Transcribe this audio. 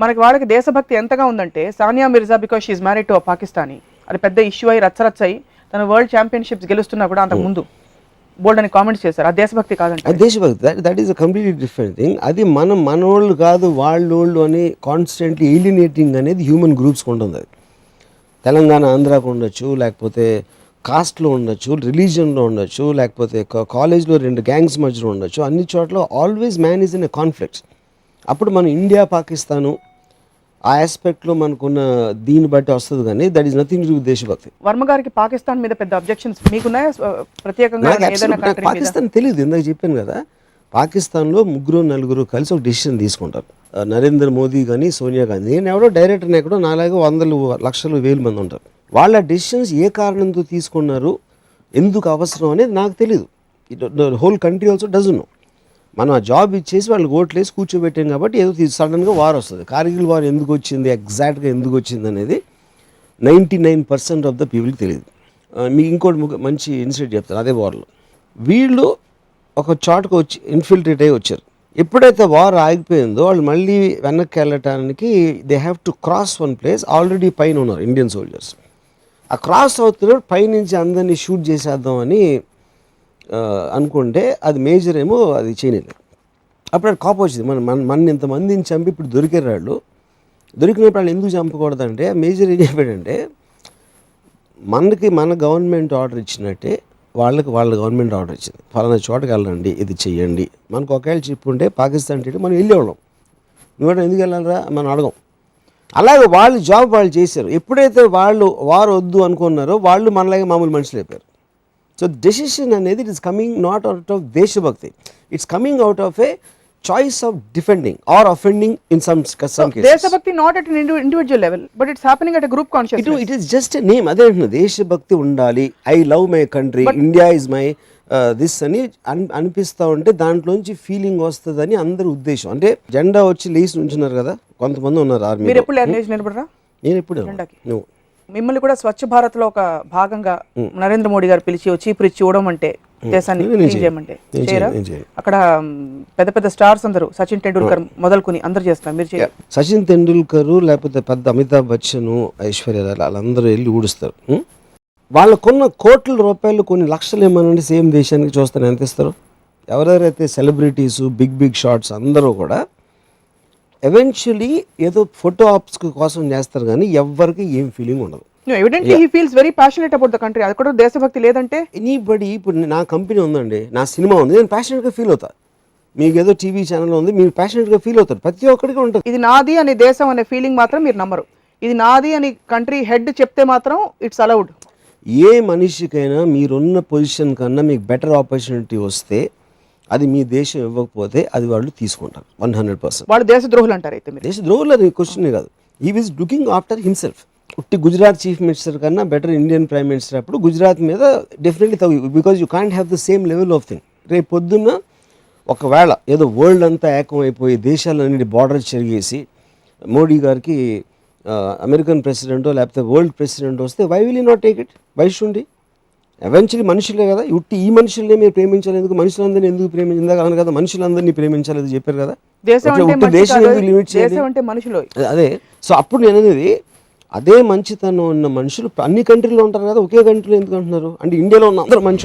మనకి వాళ్ళకి దేశభక్తి ఎంతగా ఉందంటే Sania Mirza because she's married to Pakistani అది పెద్ద ఇష్యూ అయి రచ్చరచ్చ అయి తన వరల్డ్ ఛాంపియన్షిప్స్ గెలుస్తున్నా కూడా అంతకు ముందు. బోల్డ్ అని కామెంట్స్ చేశారు. ఆ దేశభక్తి కాదంట దేశభక్తి. That that is a completely different thing అది మనం మనోళ్ళు కాదు వాళ్ళోళ్ళు అని కాన్స్టెంట్లీ ఏలినేటింగ్ అనేది హ్యూమన్ గ్రూప్స్కి ఉంటుంది. అది తెలంగాణ ఆంధ్రాకు ఉండొచ్చు లేకపోతే కాస్ట్లో ఉండొచ్చు రిలీజియన్లో ఉండొచ్చు లేకపోతే కాలేజ్లో రెండు గ్యాంగ్స్ మధ్యలో ఉండొచ్చు. అన్ని చోట్ల always man is in a conflicts అప్పుడు మనం ఇండియా పాకిస్తాను ఆ ఆస్పెక్ట్లో మనకున్న దీన్ని బట్టి వస్తుంది కానీ దట్ ఈస్ నథింగ్ టు దేశభక్తి. వర్మ గారికి పాకిస్తాన్ మీద పెద్ద అబ్జెక్షన్స్ మీకున్నాయా? ప్రత్యేకంగా పాకిస్తాన్ తెలియదు ఇందాక చెప్పాను కదా పాకిస్తాన్లో ముగ్గురు నలుగురు కలిసి ఒక డిసిషన్ తీసుకుంటారు. నరేంద్ర మోదీ కానీ సోనియా గాంధీ. నేను ఎవడో డైరెక్టర్ ఎక్కడో నాలాగే వందలు లక్షలు వేలు మంది ఉంటారు. వాళ్ళ డెసిషన్స్ ఏ కారణంతో తీసుకున్నారు ఎందుకు అవసరం అనేది నాకు తెలియదు whole country also doesn't know మనం ఆ జాబ్ ఇచ్చేసి వాళ్ళు ఓట్లేసి కూర్చోబెట్టాం కాబట్టి ఏదో సడన్గా వార్ వస్తుంది. కార్గిల్ వార్ ఎందుకు వచ్చింది? ఎగ్జాక్ట్గా ఎందుకు వచ్చింది అనేది ninety nine percent of the పీపుల్కి తెలియదు. మీకు ఇంకోటి మంచి ఇన్సిడెంట్ చెప్తాను. అదే వార్లో వీళ్ళు ఒక చాటుకు వచ్చి ఇన్ఫిల్ట్రేట్ అయ్యి వచ్చారు. ఎప్పుడైతే వార్ ఆగిపోయిందో వాళ్ళు మళ్ళీ వెనక్కి వెళ్ళటానికి they have to cross one place already పైన ఉన్నారు ఇండియన్ సోల్జర్స్ ఆ క్రాస్ అవుతున్నప్పుడు పైనుంచి అందరినీ షూట్ చేసేద్దామని అనుకుంటే అది మేజర్ ఏమో అది చేయలేదు. అప్పుడు అది కోపం వచ్చింది. మన మన మన ఇంతమందిని చంపి ఇప్పుడు దొరికారు వాళ్ళు. దొరికినప్పుడు వాళ్ళు ఎందుకు చంపకూడదంటే మేజర్ ఏం చెప్పాడంటే మనకి మన గవర్నమెంట్ ఆర్డర్ ఇచ్చినట్టే వాళ్ళకి వాళ్ళ గవర్నమెంట్ ఆర్డర్ ఇచ్చింది. ఫలానా చోటకి వెళ్ళండి ఇది చెయ్యండి. మనకు ఒకవేళ చెప్పుంటే పాకిస్తాన్ టీడీ మనం వెళ్ళేవాళ్ళం. నువ్వు ఎందుకు వెళ్ళాలరా? మనం అడగం. అలాగే వాళ్ళు జాబ్ వాళ్ళు చేశారు. ఎప్పుడైతే వాళ్ళు వారు వద్దు అనుకున్నారో వాళ్ళు మనలాగే మామూలు మనుషులు అయిపోయారు. సో డెసిషన్ అనేది it is coming not out of దేశభక్తి it's coming out of a choice of defending or offending in some some దేశభక్తి not at individual level but it's happening at group conscious it it is just name అదే దేశభక్తి ఉండాలి I love my country India is my this అని అన్ అనిపిస్తూ ఉంటే దాంట్లోంచి feeling వస్తుందని అందరి ఉద్దేశం. అంటే జెండా వచ్చి లేచి ఉంచున్నారు కదా కొంతమంది ఉన్నారు ఆర్మీ నేను ఎప్పుడు. నువ్వు. మిమ్మల్ని కూడా స్వచ్ఛ భారత్లో ఒక భాగంగా నరేంద్ర మోడీ గారు పిలిచి చీపురు ఇచ్చి ఇవ్వడం అంటే దేశాన్ని. చేయమంటే చేయరా. అక్కడ పెద్ద పెద్ద స్టార్స్ అందరూ సచిన్ టెండూల్కర్ మొదలుకొని అందరు చేస్తారు మీరు సచిన్ తెండూల్కర్ లేకపోతే పెద్ద అమితాబ్ బచ్చన్ ఐశ్వర్య రాయ్ వాళ్ళందరూ వెళ్ళి ఊడుస్తారు? వాళ్ళకున్న కోట్ల రూపాయలు కొన్ని లక్షలు ఏమనండి సేమ్ దేశానికి చూస్తాను ఎంత ఇస్తారు? ఎవరెవరైతే సెలబ్రిటీస్ బిగ్ బిగ్ షాట్స్ అందరూ కూడా ఎవెన్చువలీ ఏదో ఫోటో ఆప్స్ కోసం చేస్తారు కానీ ఎవ్వరికి ఏం ఫీలింగ్ ఉండదు. Evidently he feels very passionate about the country అది కూడా దేశభక్తి లేదంటే? ఎనీబడి ఇప్పుడు నా కంపెనీ ఉందండి నా సినిమా ఉంది నేను ప్యాషనెట్గా ఫీల్ అవుతా. మీకు ఏదో టీవీ ఛానల్ ఉంది మీరు ప్యాషనెట్గా ఫీల్ అవుతారు. ప్రతి ఒక్కరికి ఉంటుంది. ఇది నాది అనే దేశం అనే ఫీలింగ్ మాత్రం మీరు నమ్మరు. ఇది నాది అని కంట్రీ హెడ్ చెప్తే మాత్రం ఇట్స్ అలౌడ్ ఏ మనిషికైనా మీరున్న పొజిషన్ కన్నా మీకు బెటర్ ఆపర్చునిటీ వస్తే అది మీ దేశం ఇవ్వకపోతే అది వాళ్ళు తీసుకుంటారు. One hundred percent. వాళ్ళు దేశద్రోహులు అంటారు అయితే మీరు. దేశ ద్రోహులు అది క్వశ్చన్ కాదు. ఈ విజ్ లుకింగ్ ఆఫ్టర్ హిమ్సెల్ఫ్ ఉట్టి గుజరాత్ చీఫ్ మినిస్టర్ కన్నా బెటర్ ఇండియన్ ప్రైమ్ మినిస్టర్ అప్పుడు గుజరాత్ మీద డెఫినెట్లీ తగ్గు because you can't have the same level of thing రేపు పొద్దున్న ఒకవేళ ఏదో వరల్డ్ అంతా ఏకమైపోయి దేశాలన్నిటి బార్డర్ చెరిగేసి మోడీ గారికి అమెరికన్ ప్రెసిడెంటో లేకపోతే వరల్డ్ ప్రెసిడెంట్ వస్తే why will you not take it why షుండి eventually మనుషులే కదా. ఉట్టి ఈ మనుషుల్నే మీరు ప్రేమించాలి ఎందుకు మనుషులందరినీ ఎందుకు ప్రేమించిందా కాదు కదా మనుషులందరినీ ప్రేమించాలి చెప్పారు కదా. దేశం ఎందుకు లిమిట్ చేయాలి? మనుషులు. అదే సో అప్పుడు నేను అనేది అదే మంచితనం ఉన్న మనుషులు అన్ని కంట్రీలో ఉంటారు కదా ఒకే కంట్రీలో ఎందుకు అంటున్నారు? అంటే ఇండియాలో ఉన్న అందరూ మంచి